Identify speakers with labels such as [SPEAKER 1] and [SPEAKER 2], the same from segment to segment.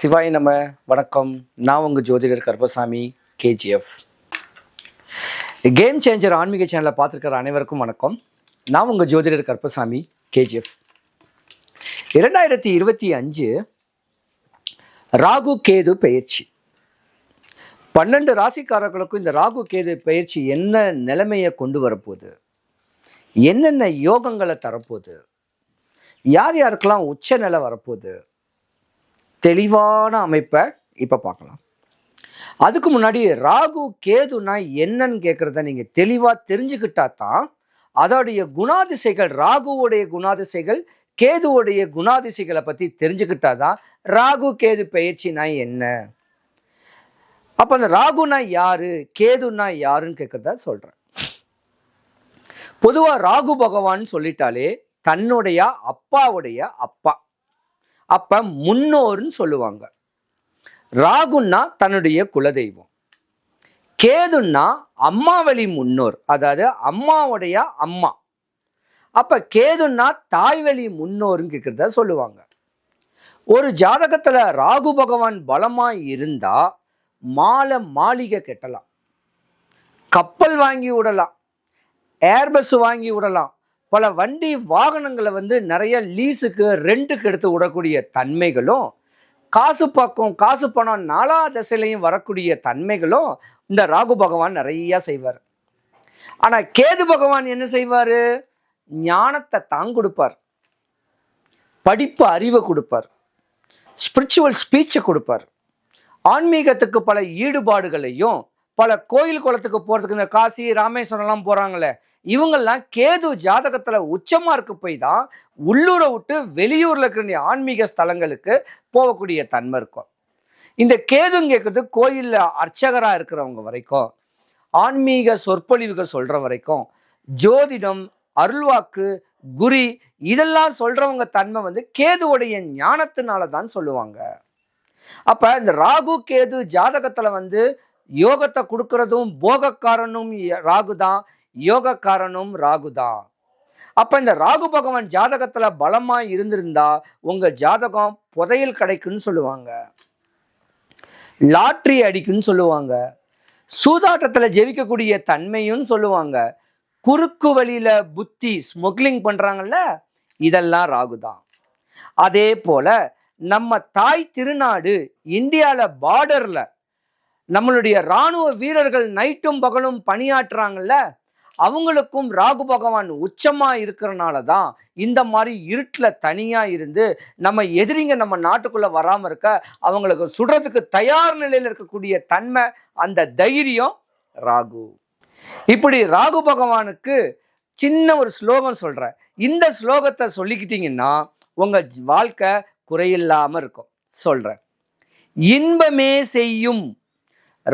[SPEAKER 1] சிவாய் நம்ம வணக்கம். நான் உங்கள் ஜோதிடர் கருப்பசாமி கேஜிஎஃப் கேம் சேஞ்சர் ஆன்மீக சேனலை பார்த்துருக்கிற அனைவருக்கும் வணக்கம். நான் உங்கள் ஜோதிடர் கருப்பசாமி கேஜிஎஃப் இரண்டாயிரத்தி இருபத்தி அஞ்சு ராகு கேது பயிற்சி பன்னெண்டு ராசிக்காரர்களுக்கும் இந்த ராகு கேது பயிற்சி என்ன நிலைமையை கொண்டு வரப்போகுது? என்னென்ன யோகங்களை தரப்போகுது? யார் யாருக்கெல்லாம் உச்ச நிலை வரப்போகுது? தெளிவான அமைப்பை இப்போ பார்க்கலாம். அதுக்கு முன்னாடி ராகு கேதுனா என்னன்னு கேட்குறத நீங்கள் தெளிவாக தெரிஞ்சுக்கிட்டா தான் அதோடைய குணாதிசைகள் ராகுவுடைய குணாதிசைகள் கேதுவுடைய குணாதிசைகளை பற்றி தெரிஞ்சுக்கிட்டா தான் ராகு கேது பயிற்சினா என்ன? அப்போ அந்த ராகுனா யாரு கேதுனா யாருன்னு கேட்குறதா சொல்கிறேன் பொதுவாக ராகு பகவான் சொல்லிட்டாலே தன்னுடைய அப்பாவுடைய அப்பா. அப்ப முன்னோர்னு சொல்லுவாங்க. ராகுன்னா தன்னுடைய குலதெய்வம். கேதுன்னா அம்மாவழி முன்னோர் அதாவது அம்மாவுடைய அம்மா. அப்ப கேதுன்னா தாய்வழி முன்னோர்னு கேட்கிறத சொல்லுவாங்க. ஒரு ஜாதகத்துல ராகு பகவான் பலமா இருந்தா மாலை மாளிகை கட்டலாம். கப்பல் வாங்கி விடலாம். ஏர்பஸ் வாங்கி விடலாம். பல வண்டி வாகனங்களை வந்து நிறைய லீஸுக்கு ரெண்ட்டுக்கு எடுத்து விடக்கூடிய தன்மைகளும் காசு பக்கம் காசு பணம் நாலா திசையிலையும் வரக்கூடிய தன்மைகளும் இந்த ராகு பகவான் நிறையா செய்வார். ஆனால் கேது பகவான் என்ன செய்வார்? ஞானத்தை தான் கொடுப்பார். படிப்பு அறிவை கொடுப்பார். ஸ்பிரிச்சுவல் ஸ்பீச்சை கொடுப்பார். ஆன்மீகத்துக்கு பல ஈடுபாடுகளையும் பல கோயில் குளத்துக்கு போகிறதுக்கு இந்த காசி ராமேஸ்வரம்லாம் போகிறாங்களே இவங்கெல்லாம் கேது ஜாதகத்தில் உச்சமாக இருக்க போய் தான் உள்ளூரை விட்டு வெளியூரில் இருக்கிற ஆன்மீக ஸ்தலங்களுக்கு போகக்கூடிய தன்மை இருக்கும். இந்த கேதுன்னு கேட்குறது கோயிலில் அர்ச்சகராக இருக்கிறவங்க வரைக்கும் ஆன்மீக சொற்பொழிவுகள் சொல்கிற வரைக்கும் ஜோதிடம் அருள்வாக்கு குரி இதெல்லாம் சொல்கிறவங்க தன்மை வந்து கேதுவுடைய ஞானத்தினால தான் சொல்லுவாங்க. அப்போ இந்த ராகு கேது ஜாதகத்தில் வந்து யோகத்தை கொடுக்கறதும் போகக்காரனும் ராகு தான் யோகக்காரனும் ராகு தான் அப்ப இந்த ராகு பகவான் ஜாதகத்துல பலமா இருந்திருந்தா உங்க ஜாதகம் புதையல் கிடைக்குன்னு சொல்லுவாங்க. லாட்ரி அடிக்குன்னு சொல்லுவாங்க. சூதாட்டத்துல ஜெயிக்கக்கூடிய தன்மையும் சொல்லுவாங்க. குறுக்கு வழியில புத்தி ஸ்மக்லிங் பண்றாங்கல்ல இதெல்லாம் ராகு தான் அதே போல நம்ம தாய் திருநாடு இந்தியால பார்டர்ல நம்மளுடைய இராணுவ வீரர்கள் நைட்டும் பகலும் பணியாற்றுறாங்கல்ல அவங்களுக்கும் ராகு பகவான் உச்சமாக இருக்கிறனால தான் இந்த மாதிரி இருட்டில் தனியாக இருந்து நம்ம எதிரிங்க நம்ம நாட்டுக்குள்ளே வராமல் இருக்க அவங்களுக்கு சுடுறதுக்கு தயார் நிலையில் இருக்கக்கூடிய தன்மை அந்த தைரியம் ராகு. இப்படி ராகு பகவானுக்கு சின்ன ஒரு ஸ்லோகம் சொல்கிறேன் இந்த ஸ்லோகத்தை சொல்லிக்கிட்டிங்கன்னா உங்கள் வாழ்க்கை குறையில்லாமல் இருக்கும். சொல்கிறேன் இன்பமே செய்யும்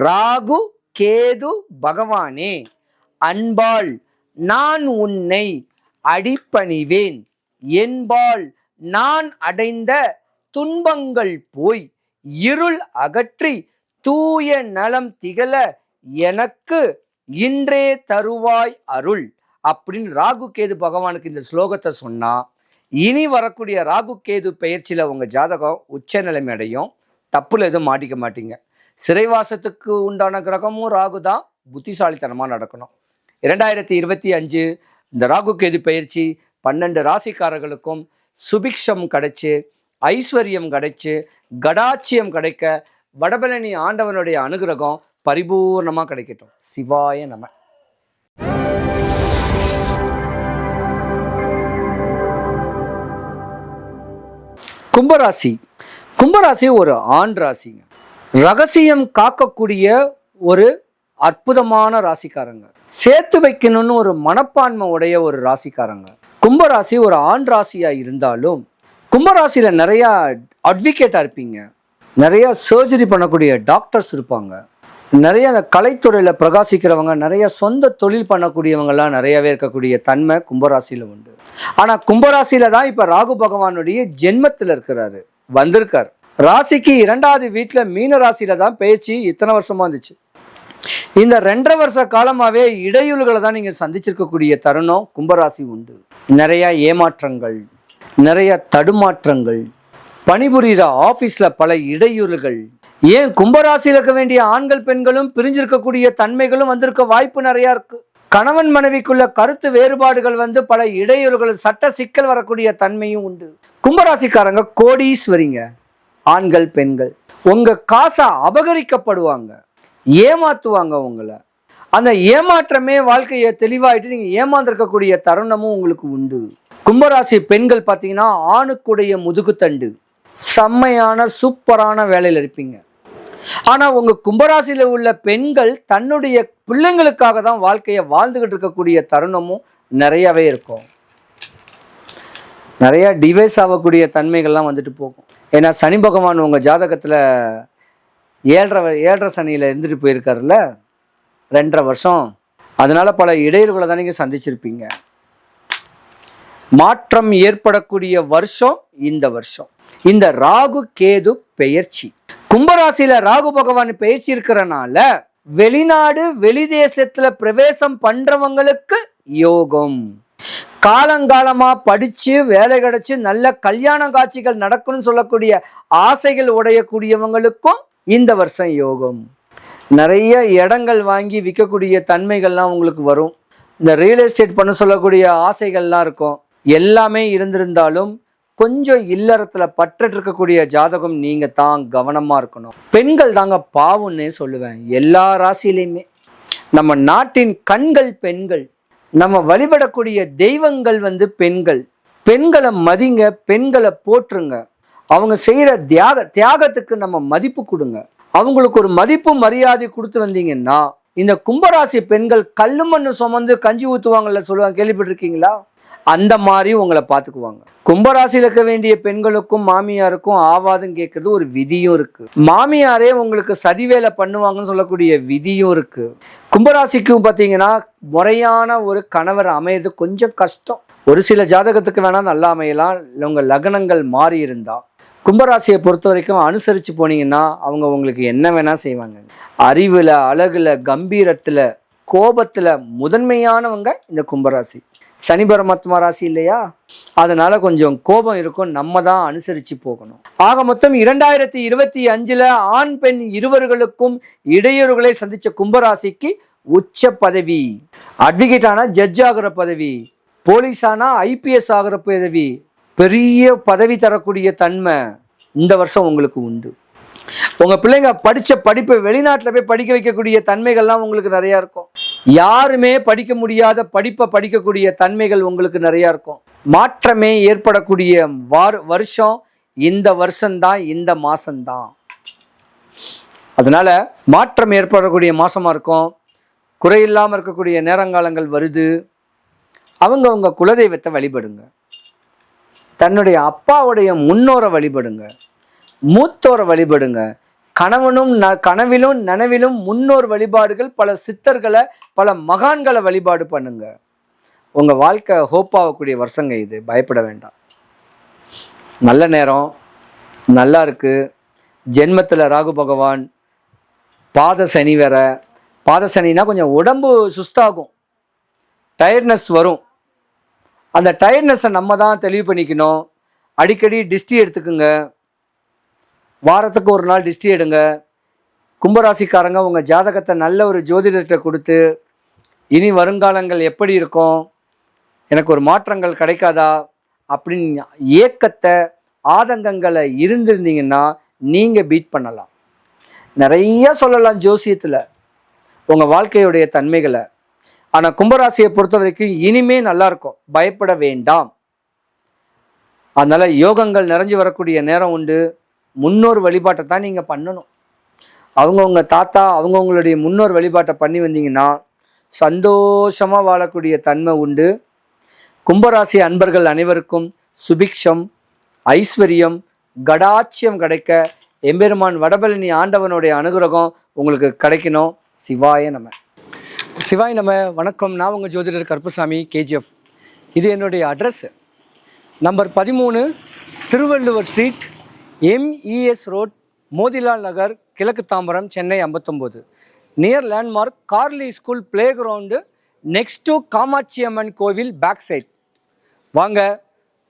[SPEAKER 1] ராகு கேது பகவானே அன்பாள் நான் உன்னை அடிப்பணிவேன். என்பால் நான் அடைந்த துன்பங்கள் போய் இருள் அகற்றி தூய நலம் திகழ எனக்கு இன்றே தருவாய் அருள். அப்படின்னு ராகு கேது பகவானுக்கு இந்த ஸ்லோகத்தை சொன்னா இனி வரக்கூடிய ராகு கேது பெயர்ச்சியில் உங்கள் ஜாதகம் உச்ச நிலைமை அடையும். தப்புல எதுவும் மாட்டிக்க மாட்டீங்க. சிறைவாசத்துக்கு உண்டான கிரகமும் ராகு தான் புத்திசாலித்தனமாக நடக்கணும். இரண்டாயிரத்தி இருபத்தி அஞ்சு இந்த ராகு கேது பயிற்சி பன்னெண்டு ராசிக்காரர்களுக்கும் சுபிக்ஷம் கிடைச்சு ஐஸ்வர்யம் கிடைச்சு கடாட்சியம் கிடைக்க வடபழனி ஆண்டவனுடைய அனுகிரகம் பரிபூர்ணமாக கிடைக்கட்டும். சிவாய நம. கும்பராசி. கும்பராசி ஒரு ஆண் ராசிங்க. ரகசியம் காக்கக்கூடிய ஒரு அற்புதமான ராசிக்காரங்க. சேர்த்து வைக்கணும்னு ஒரு மனப்பான்மை உடைய ஒரு ராசிக்காரங்க. கும்பராசி ஒரு ஆண் ராசியா இருந்தாலும் கும்பராசியில நிறைய அட்வொகேட்டா இருப்பீங்க. நிறைய சர்ஜரி பண்ணக்கூடிய டாக்டர்ஸ் இருப்பாங்க. நிறைய அந்த கலைத்துறையில பிரகாசிக்கிறவங்க நிறைய சொந்த தொழில் பண்ணக்கூடியவங்கலாம் நிறையவே இருக்கக்கூடிய தன்மை கும்பராசியில உண்டு. ஆனா கும்பராசியில தான் இப்ப ராகு பகவானுடைய ஜென்மத்தில் இருக்கிறாரு. வந்திருக்கார். ராசிக்கு இரண்டாவது வீட்டில் மீன ராசியில தான் பேச்சு இத்தனை வருஷமா இருந்துச்சு. இந்த ரெண்டரை வருஷ காலமாகவே இடையூறுகளை தான் நீங்கள் சந்திச்சிருக்கக்கூடிய தருணம் கும்பராசி உண்டு. நிறையா ஏமாற்றங்கள் நிறைய தடுமாற்றங்கள் பணிபுரிகிற ஆஃபீஸில் பல இடையூறுகள். ஏன் கும்பராசியில் இருக்க வேண்டிய ஆண்கள் பெண்களும் பிரிஞ்சிருக்கக்கூடிய தன்மைகளும் வந்திருக்க வாய்ப்பு நிறையா இருக்கு. கணவன் மனைவிக்குள்ள கருத்து வேறுபாடுகள் வந்து பல இடையூறுகள் சட்ட சிக்கல் வரக்கூடிய தன்மையும் உண்டு. கும்பராசிக்காரங்க கோடீஸ்வரிங்க. ஆண்கள் பெண்கள். உங்க காசை அபகரிக்கப்படுவாங்க. ஏமாத்துவாங்க உங்களை. அந்த ஏமாற்றமே வாழ்க்கையை தெளிவாயிட்டு நீங்க ஏமாந்துருக்கக்கூடிய தருணமும் உங்களுக்கு உண்டு. கும்பராசி பெண்கள் பார்த்தீங்கன்னா ஆணுக்குடைய முதுகுத்தண்டு செம்மையான சூப்பரான வேலையில் இருப்பீங்க. ஆனா உங்க கும்பராசியில் உள்ள பெண்கள் தன்னுடைய பிள்ளைங்களுக்காக தான் வாழ்க்கையை வாழ்ந்துகிட்டு இருக்கக்கூடிய தருணமும் நிறையவே இருக்கும். நிறைய டிவைஸ் ஆகக்கூடிய தன்மைகள்லாம் வந்துட்டு போகும். ஏன்னா சனி பகவான் உங்கள் ஜாதகத்தில் ஏழரை ஏழரை சனியில் இருந்துட்டு போயிருக்காருல்ல? ரெண்டரை வருஷம். அதனால் பல இடையூறுகளை தான் நீங்கள் சந்திச்சிருப்பீங்க. மாற்றம் ஏற்படக்கூடிய வருஷம் இந்த வருஷம். இந்த ராகு கேது பெயர்ச்சி. கும்பராசியில ராகு பகவான் பெயர்ச்சி இருக்கிறனால வெளிநாடு வெளிதேசத்துல பிரவேசம் பண்றவங்களுக்கு யோகம். காலங்காலமாக படித்து வேலை கிடச்சி நல்ல கல்யாண காட்சிகள் நடக்கணும்னு சொல்லக்கூடிய ஆசைகள் உடையக்கூடியவங்களுக்கும் இந்த வருஷம் யோகம். நிறைய இடங்கள் வாங்கி விற்கக்கூடிய தன்மைகள்லாம் உங்களுக்கு வரும். இந்த ரியல் எஸ்டேட் பண்ண சொல்லக்கூடிய ஆசைகள்லாம் இருக்கும். எல்லாமே இருந்திருந்தாலும் கொஞ்சம் இல்லறத்தில் பற்றுட்டு இருக்கக்கூடிய ஜாதகம் நீங்கள் தான் கவனமாக இருக்கணும். பெண்கள் தாங்க பாவம்னே சொல்லுவேன். எல்லா ராசியிலையுமே. நம்ம நாட்டின் கண்கள் பெண்கள். நம்ம வழிபடக்கூடிய தெய்வங்கள் வந்து பெண்கள். பெண்களை மதிங்க பெண்களை போற்றுங்க. அவங்க செய்கிற தியாக தியாகத்துக்கு நம்ம மதிப்பு கொடுங்க. அவங்களுக்கு ஒரு மதிப்பு மரியாதை கொடுத்து வந்தீங்கன்னா இந்த கும்பராசி பெண்கள் கல்லு மண்ணு சுமந்து கஞ்சி ஊத்துவாங்கல்ல சொல்லுவாங்க கேள்விப்பட்டிருக்கீங்களா? அந்த மாதிரி உங்களை பார்த்துக்குவாங்க. கும்பராசியில் இருக்க வேண்டிய பெண்களுக்கும் மாமியாருக்கும் ஆவாதும் கேட்கறது ஒரு விதியும் இருக்கு. மாமியாரே உங்களுக்கு சதி வேலை பண்ணுவாங்கன்னு சொல்லக்கூடிய விதியும் இருக்கு. கும்பராசிக்கும் பார்த்தீங்கன்னா முறையான ஒரு கணவர் அமையிறது கொஞ்சம் கஷ்டம். ஒரு சில ஜாதகத்துக்கு வேணா நல்லா அமையலாம். இல்லை உங்கள் லக்னங்கள் மாறி இருந்தா. கும்பராசியை பொறுத்த வரைக்கும் அனுசரித்து போனீங்கன்னா அவங்க உங்களுக்கு என்ன வேணால் செய்வாங்க. அறிவில் அழகில் கம்பீரத்தில் கோபத்தில் முதன்மையானவங்க இந்த கும்பராசி. சனி பரமாத்மா ராசி இல்லையா? அதனால கொஞ்சம் கோபம் இருக்கும். நம்ம தான் அனுசரித்து போகணும். ஆக மொத்தம் இரண்டாயிரத்தி இருபத்தி அஞ்சுல ஆண் பெண் இருவர்களுக்கும் இடையூறுகளை சந்திச்ச கும்பராசிக்கு உச்ச பதவி. அட்வொகேட் ஆனா ஜட்ஜ் ஆகிற பதவி. போலீஸ் ஆனா ஐபிஎஸ் ஆகிற பதவி. பெரிய பதவி தரக்கூடிய தன்மை இந்த வருஷம் உங்களுக்கு உண்டு. உங்க பிள்ளைங்க படிச்ச படிப்பை வெளிநாட்டில் போய் படிக்க வைக்கக்கூடிய தன்மைகள்லாம் உங்களுக்கு நிறைய இருக்கும். யாருமே படிக்க முடியாத படிப்பை படிக்கக்கூடிய தன்மைகள் உங்களுக்கு நிறையா இருக்கும். மாற்றமே ஏற்படக்கூடிய வார் வருஷம் இந்த வருஷம்தான் இந்த மாதம்தான் அதனால மாற்றம் ஏற்படக்கூடிய மாதமாக இருக்கும். குறையில்லாமல் இருக்கக்கூடிய நேரங்காலங்கள் வருது. அவங்க அவங்க குலதெய்வத்தை வழிபடுங்க. தன்னுடைய அப்பாவுடைய முன்னோரை வழிபடுங்க. மூத்தோரை வழிபடுங்க. கணவனும் ந கனவிலும் நனவிலும் முன்னோர் வழிபாடுகள் பல சித்தர்களை பல மகான்களை வழிபாடு பண்ணுங்க. உங்கள் வாழ்க்கை ஹோப் ஆகக்கூடிய வருஷங்க இது. பயப்பட வேண்டாம். நல்ல நேரம் நல்லா இருக்கு. ஜென்மத்தில் ராகு பகவான் பாத சனி வேற. பாத சனினா கொஞ்சம் உடம்பு சுஸ்தாகும். டயர்ட்னஸ் வரும். அந்த டயர்ட்னஸை நம்ம தான் தெளிவு பண்ணிக்கணும். அடிக்கடி டிஸ்டி எடுத்துக்குங்க. வாரத்துக்கு ஒரு நாள் டிஸ்டி எடுங்க. கும்பராசிக்காரங்க உங்கள் ஜாதகத்தை நல்ல ஒரு ஜோதிடத்தை கொடுத்து இனி வருங்காலங்கள் எப்படி இருக்கும்? எனக்கு ஒரு மாற்றங்கள் கிடைக்காதா? அப்படின்னு ஏக்கத்தை ஆதங்கங்களை இருந்திருந்தீங்கன்னா நீங்கள் பீட் பண்ணலாம். நிறைய சொல்லலாம் ஜோசியத்தில் உங்கள் வாழ்க்கையுடைய தன்மைகளை. ஆனால் கும்பராசியை பொறுத்த வரைக்கும் இனிமே நல்லாயிருக்கும் பயப்பட வேண்டாம். அதனால் யோகங்கள் நிறைஞ்சு வரக்கூடிய நேரம் உண்டு. முன்னோர் வழிபாட்டை தான் நீங்கள் பண்ணணும். அவங்கவுங்க தாத்தா அவங்கவுங்களுடைய முன்னோர் வழிபாட்டை பண்ணி வந்தீங்கன்னா சந்தோஷமாக வாழக்கூடிய தன்மை உண்டு. கும்பராசி அன்பர்கள் அனைவருக்கும் சுபிக்ஷம் ஐஸ்வர்யம் கடாட்சியம் கிடைக்க எம்பெருமான் வடபழனி ஆண்டவனுடைய அனுகிரகம் உங்களுக்கு கிடைக்கணும். சிவாய நம. சிவாய் நம்ம வணக்கம். நான் உங்கள் ஜோதிடர் கருப்பசாமி கேஜிஎஃப் இது என்னுடைய அட்ரஸ். நம்பர் பதிமூணு Thiruvalluvar street MES road Motilal Nagar கிழக்கு தாம்பரம் சென்னை ஐம்பத்தொம்போது. Near landmark garlic school play ground next to Kamakshi Amman கோவில் பேக் சைட் வாங்க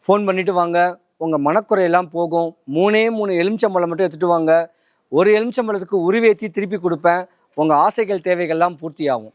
[SPEAKER 1] ஃபோன் பண்ணிவிட்டு வாங்க. உங்கள் மனக்குறையெல்லாம் போகும். மூணே மூணு எலுமிச்சம்பழம் மட்டும் எடுத்துகிட்டு வாங்க. ஒரு எலுமிச்சம்பழத்துக்கு உருவேற்றி திருப்பி கொடுப்பேன். உங்கள் ஆசைகள் தேவைகள்லாம் பூர்த்தியாகும்.